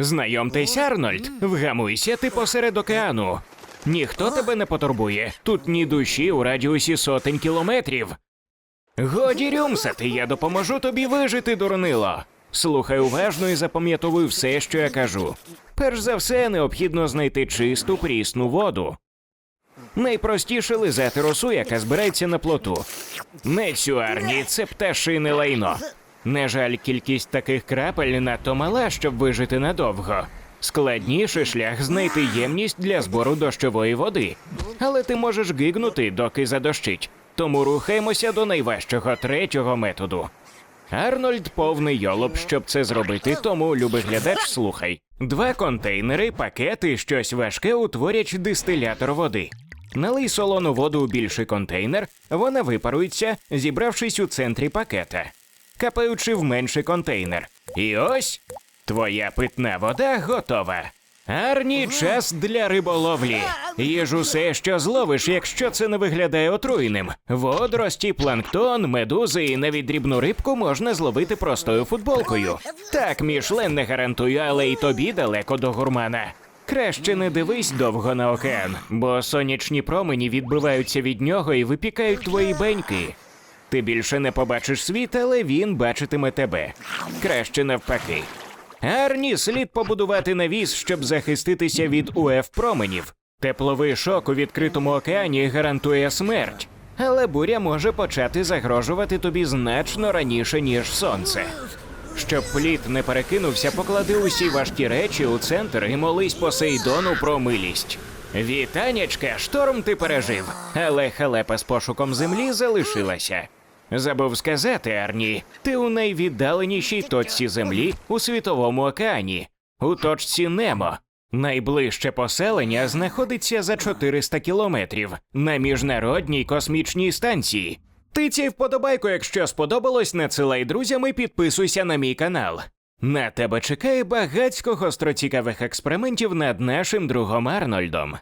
Знайомтесь, Арнольд, вгамуйся ти посеред океану. Ніхто тебе не потурбує. Тут ні душі у радіусі сотень кілометрів. Годі рюмсати, я допоможу тобі вижити, дурнило. Слухай уважно і запам'ятовуй все, що я кажу. Перш за все, необхідно знайти чисту прісну воду. Найпростіше лизати росу, яка збирається на плоту. Не цю арні, це пташине лайно. Не жаль, кількість таких крапель надто мала, щоб вижити надовго. Складніший шлях знайти ємність для збору дощової води. Але ти можеш гигнути, доки задощить. Тому рухаємося до найважчого третього методу. Арнольд повний йолоп, щоб це зробити, тому, любий глядач, слухай. Два контейнери, пакети, щось важке утворять дистилятор води. Налий солону воду у більший контейнер, вона випарується, зібравшись у центрі пакета, капаючи в менший контейнер. І ось твоя питна вода готова. Арні час для риболовлі. Їж усе, що зловиш, якщо це не виглядає отруєним. Водорості, планктон, медузи і навіть дрібну рибку можна зловити простою футболкою. Так, Мішлен не гарантую, але й тобі далеко до гурмана. Краще не дивись довго на океан, бо сонячні промені відбиваються від нього і випікають твої беньки. Ти більше не побачиш світ, але він бачитиме тебе. Краще навпаки. Арні слід побудувати навіс, щоб захиститися від УФ променів. Тепловий шок у відкритому океані гарантує смерть, але буря може почати загрожувати тобі значно раніше, ніж сонце. Щоб плід не перекинувся, поклади усі важкі речі у центр і молись Посейдону про милість. Вітанячка, шторм ти пережив, але халепа з пошуком землі залишилася. Забув сказати, Арні, ти у найвіддаленішій точці землі у світовому океані, у точці Немо. Найближче поселення знаходиться за 400 кілометрів на міжнародній космічній станції. Тицяй вподобайку, якщо сподобалось, надсилай друзям і підписуйся на мій канал. На тебе чекає багацько гостроцікавих експериментів над нашим другом Арнольдом.